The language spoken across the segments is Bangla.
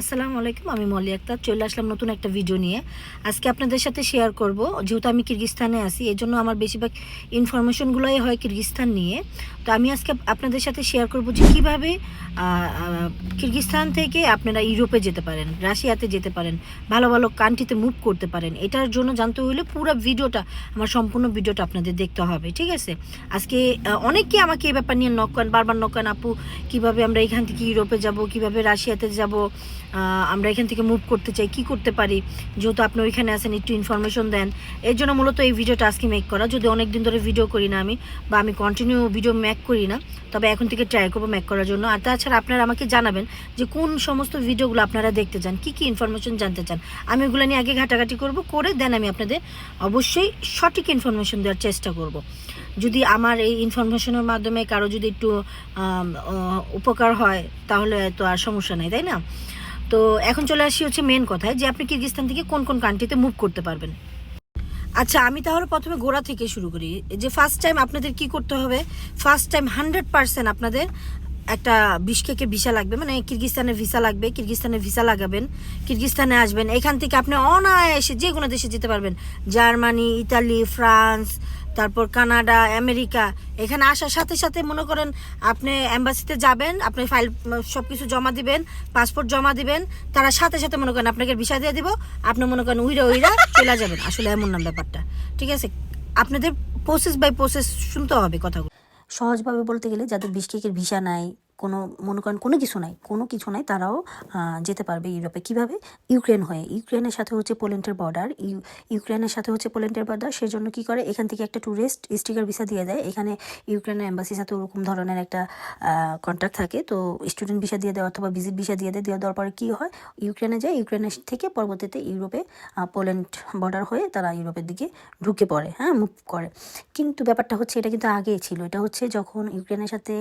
আসসালামু আলাইকুম আমি মলি আক্তার। চলে আসলাম নতুন একটা ভিডিও নিয়ে। আজকে আপনাদের সাথে শেয়ার করব। যেহেতু আমি কিরগিস্তানে আছি এই জন্য আমার বেশিরভাগ ইনফরমেশনগুলোই হয় কিরগিস্তান নিয়ে। তো আমি আজকে আপনাদের সাথে শেয়ার করব যে কীভাবে কিরগিস্তান থেকে আপনারা ইউরোপে যেতে পারেন রাশিয়াতে যেতে পারেন ভালো ভালো কান্ট্রিতে মুভ করতে পারেন। এটার জন্য জানতে হলে পুরো ভিডিওটা আমার সম্পূর্ণ ভিডিওটা আপনাদের দেখতে হবে ঠিক আছে? আজকে আহ, অনেকে আমাকে এই ব্যাপার নিয়ে নক করেন বারবার নক করেন আপু কীভাবে আমরা এখান থেকে ইউরোপে যাব কীভাবে রাশিয়াতে যাব? আমরা এখান থেকে মুভ করতে চাই, কি করতে পারি? যেহেতু আপনি ওইখানে আসেন একটু ইনফরমেশন দেন। এর জন্য মূলত এই ভিডিওটা আজকে মেক করা। যদি অনেক দিন ধরে ভিডিও করি না আমি, বা আমি কন্টিনিউ ভিডিও মেক করি না, তবে এখন থেকে ট্রাই করব মেক করার জন্য। আর তাছাড়া আপনারা আমাকে জানাবেন যে কোন সমস্ত ভিডিওগুলো আপনারা দেখতে চান, কি কি ইনফরমেশন জানতে চান। আমি ওগুলো নিয়ে আগে ঘাটাঘাটি করব, করে দেন আমি আপনাদের অবশ্যই সঠিক ইনফরমেশন দেওয়ার চেষ্টা করব। যদি আমার এই ইনফরমেশনের মাধ্যমে কারও যদি একটু উপকার হয়, তাহলে তো আর সমস্যা নেই, তাই না? তো এখন চলে আসি হচ্ছে মেন কথায় যে আপনি কিরগিস্তান থেকে কোন কোন কান্ট্রিতে মুভ করতে পারবেন। আচ্ছা আমি তাহলে প্রথমে গোড়া থেকে শুরু করি। যে ফার্স্ট টাইম আপনাদের কি করতে হবে? ফার্স্ট টাইম হান্ড্রেড পার্সেন্ট আপনাদের একটা বিশকেকে ভিসা লাগবে মানে কিরগিস্তানের ভিসা লাগবে, কিরগিস্তানের ভিসা লাগাবেন, কিরগিস্তানে আসবেন, এখান থেকে আপনি অনায়াসে যে কোনো দেশে যেতে পারবেন। জার্মানি, ইতালি, ফ্রান্স, তারপর কানাডা, আমেরিকা, এখানে আসার সাথে সাথে মনে করেন আপনি অ্যাম্বাসিতে যাবেন, আপনি ফাইল সব কিছু জমা দিবেন, পাসপোর্ট জমা দিবেন, তারা সাথে সাথে মনে করেন আপনাকে ভিসা দিয়ে দিব, আপনি মনে করেন উইরা উইরা চলে যাবেন। আসলে এমন না ব্যাপারটা, ঠিক আছে? আপনাদের প্রসেস বাই প্রসেস শুনতে হবে কথাগুলো। সহজভাবে বলতে গেলে যাদের বিশকেকের ভিসা নাই কোনো মনে করেন কোনো কিছু নাই, কোনো কিছু নাই, তারাও যেতে পারবে ইউরোপে। কীভাবে? ইউক্রেন হয়ে। ইউক্রেনের সাথে হচ্ছে পোল্যান্ডের বর্ডার ইউক্রেনের সাথে হচ্ছে পোল্যান্ডের বর্ডার সেজন্য কি করে? এখান থেকে একটা ট্যুরিস্ট স্টিকার ভিসা দিয়ে দেয়। এখানে ইউক্রেনের এম্বাসির সাথে ওরকম ধরনের একটা কন্ট্যাক্ট থাকে। তো স্টুডেন্ট ভিসা দিয়ে দেয় অথবা ভিজিট ভিসা দিয়ে দেয়। দিয়ে দেওয়ার পরে কী হয়? ইউক্রেনে যায়। ইউক্রেনের থেকে পরবর্তীতে ইউরোপে পোল্যান্ড বর্ডার হয়ে তারা ইউরোপের দিকে ঢুকে পড়ে। হ্যাঁ মুভ করে। কিন্তু ব্যাপারটা হচ্ছে, এটা কিন্তু আগেই ছিল। এটা হচ্ছে যখন ইউক্রেনের সাথে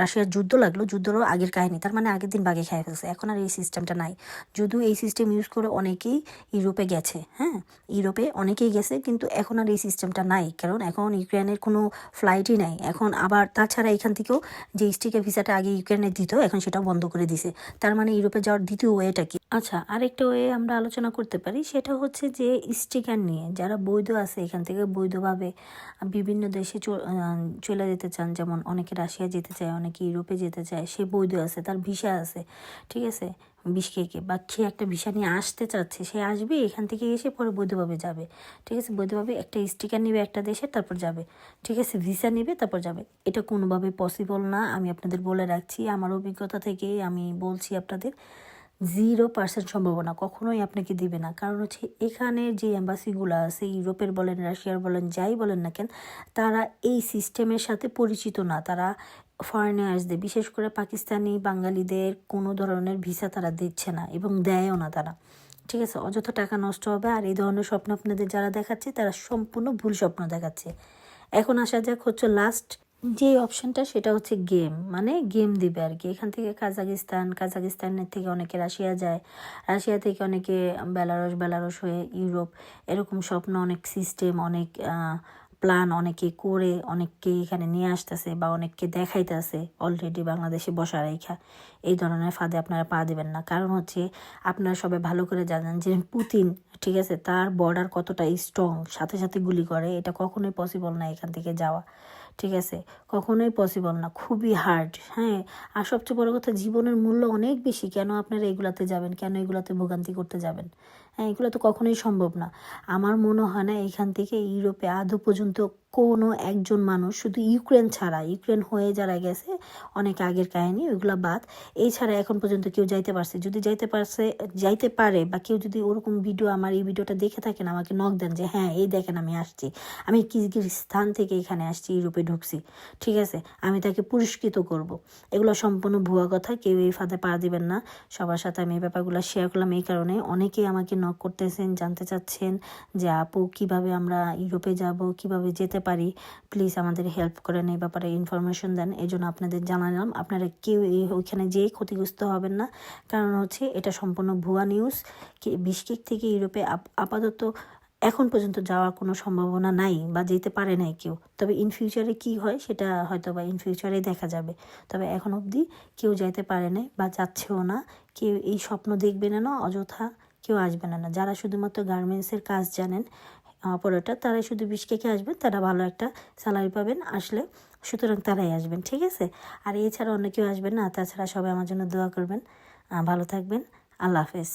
রাশিয়ার যুদ্ধ লাগল, যুদ্ধরও আগের কাহিনী, তার মানে আগের দিন বাগে খেয়ে ফেলছে, এখন আর এই সিস্টেমটা নাই। যদিও এই সিস্টেম ইউজ করে অনেকেই ইউরোপে গেছে হ্যাঁ ইউরোপে অনেকেই গেছে, কিন্তু এখন আর এই সিস্টেমটা নাই, কারণ এখন ইউক্রেনের কোনো ফ্লাইটই নাই। এখন আবার তাছাড়া এখান থেকেও যে স্টিকের ভিসাটা আগে ইউক্রেনে দিত, এখন সেটা বন্ধ করে দিছে। তার মানে ইউরোপে যাওয়ার দ্বিতীয় ওয়েটা কি? আচ্ছা আরেকটা ওয়ে আমরা আলোচনা করতে পারি, সেটা হচ্ছে যে স্টিকার নিয়ে। যারা বৈধ আছে, এখান থেকে বৈধভাবে বিভিন্ন দেশে চলে যেতে চান, যেমন অনেকে রাশিয়া যেতে চায়, অনেকে ইউরোপে যেতে চায়, সে বৈধ আছে, তার ভিসা আছে, ঠিক আছে? বিশকেকে বা সে একটা ভিসা নিয়ে আসতে চাচ্ছে, সে আসবে, এখান থেকে এসে পরে বৈধভাবে যাবে। ঠিক আছে? বৈধভাবে একটা স্টিকার নেবে একটা দেশে, তারপর যাবে। ঠিক আছে? ভিসা নেবে, তারপর যাবে। এটা কোনোভাবে পসিবল না, আমি আপনাদের বলে রাখছি। আমার অভিজ্ঞতা থেকে আমি বলছি আপনাদের। জিরো পার্সেন্ট সম্ভাবনা কখনোই আপনাকে দিবে না। কারণ হচ্ছে এখানে যে অ্যাম্বাসিগুলো আছে, ইউরোপের বলেন, রাশিয়ার বলেন, যাই বলেন না কেন, তারা এই সিস্টেমের সাথে পরিচিত না। তারা ফরেনার্সদের বিশেষ করে পাকিস্তানি বাঙালিদের কোনো ধরনের ভিসা তারা দিচ্ছে না এবং দেয়ও না তারা। ঠিক আছে? অযথা টাকা নষ্ট হবে আর এই ধরনের স্বপ্ন আপনাদের যারা দেখাচ্ছে, তারা সম্পূর্ণ ভুল স্বপ্ন দেখাচ্ছে। এখন আসা যাক হচ্ছে লাস্ট যে অপশনটা সেটা হচ্ছে গেম মানে গেম দিবে আর কি। এখান থেকে কাজাকিস্তান, কাজাকিস্তানের থেকে অনেকে রাশিয়া যায়। রাশিয়া থেকে অনেকে বেলারস বেলারস হয়ে ইউরোপ। এরকম স্বপ্ন, অনেক সিস্টেম অনেক প্ল্যান অনেকে করে, অনেককে এখানে নিয়ে আসতেছে বা অনেককে দেখাইতেছে অলরেডি বাংলাদেশে বসা রেখা। এই ধরনের ফাঁদে আপনারা পা দেবেন না। কারণ হচ্ছে আপনারা সবাই ভালো করে জানেন যে পুতিন, ঠিক আছে, তার বর্ডার কতটা স্ট্রং সাথে সাথে গুলি করে, এটা কখনোই পসিবল না এখান থেকে যাওয়া। ঠিক আছে? কখনোই পসিবল না, খুবই হার্ড হ্যাঁ? আর সবচেয়ে বড় কথা, জীবনের মূল্য অনেক বেশি। কেন আপনারা এগুলাতে যাবেন? কেন এগুলাতে ভোগান্তি করতে যাবেন? হ্যাঁ এগুলো তো কখনোই সম্ভব না। আমার মনে হয় না এখান থেকে ইউরোপে আদৌ পর্যন্ত কোনো একজন মানুষ, শুধু ইউক্রেন ছাড়া, ইউক্রেন হয়ে যারা গেছে, অনেক আগের কাহিনী, ওইগুলো বাদ। এছাড়া এখন পর্যন্ত কেউ যাইতে পারছে। যদি যাইতে পারছে, যাইতে পারে, বা কেউ যদি ওরকম ভিডিও আমার এই ভিডিওটা দেখে থাকেন, আমাকে নক দেন যে হ্যাঁ এই দেখেন, আমি আসছি। আমি স্থান থেকে এখানে আসছি, ইউরোপে ঢুকছি। ঠিক আছে, আমি তাকে পুরস্কৃত করব। এগুলো সম্পূর্ণ ভুয়া কথা, কেউ এই ফাঁদে পা দিবেন না। সবার সাথে আমি এই ব্যাপারগুলো শেয়ার করলাম এই কারণে। অনেকেই আমাকে নক করতেছেন, জানতে চাচ্ছেন যে, আপু, কীভাবে আমরা ইউরোপে যাব, কীভাবে যেতে পারি? প্লিজ আমাদের হেল্প করেন এই ব্যাপারে ইনফরমেশন দেন। এই জন্য আপনাদের জানালাম। আপনারা কেউ ওইখানে যেয়ে ক্ষতিগ্রস্ত হবেন না। কারণ হচ্ছে, এটা সম্পূর্ণ ভুয়া নিউজ বিশকেক থেকে ইউরোপে আপাতত এখন পর্যন্ত যাওয়ার কোনো সম্ভাবনা নাই বা যেতে পারে নাই কেউ। তবে ইন ফিউচারে কী হয়, সেটা হয়তো বা ইন ফিউচারে দেখা যাবে। তবে এখন অবধি কেউ যাইতে পারে নাই বা যাচ্ছেও না। কেউ এই স্বপ্ন দেখবে না, অযথা কেউ আসবে না না। যারা শুধুমাত্র গার্মেন্টসের কাজ জানেন অপারেটর তারাই শুধু বিশকেকে আসবেন, তারা ভালো একটা স্যালারি পাবেন, আসলে সুতরাং তারাই আসবেন, ঠিক আছে? আর এছাড়া অন্য কেউ আসবেন না, তাছাড়া সবাই আমার জন্য দোয়া করবেন। ভালো থাকবেন, আল্লাহ হাফেজ।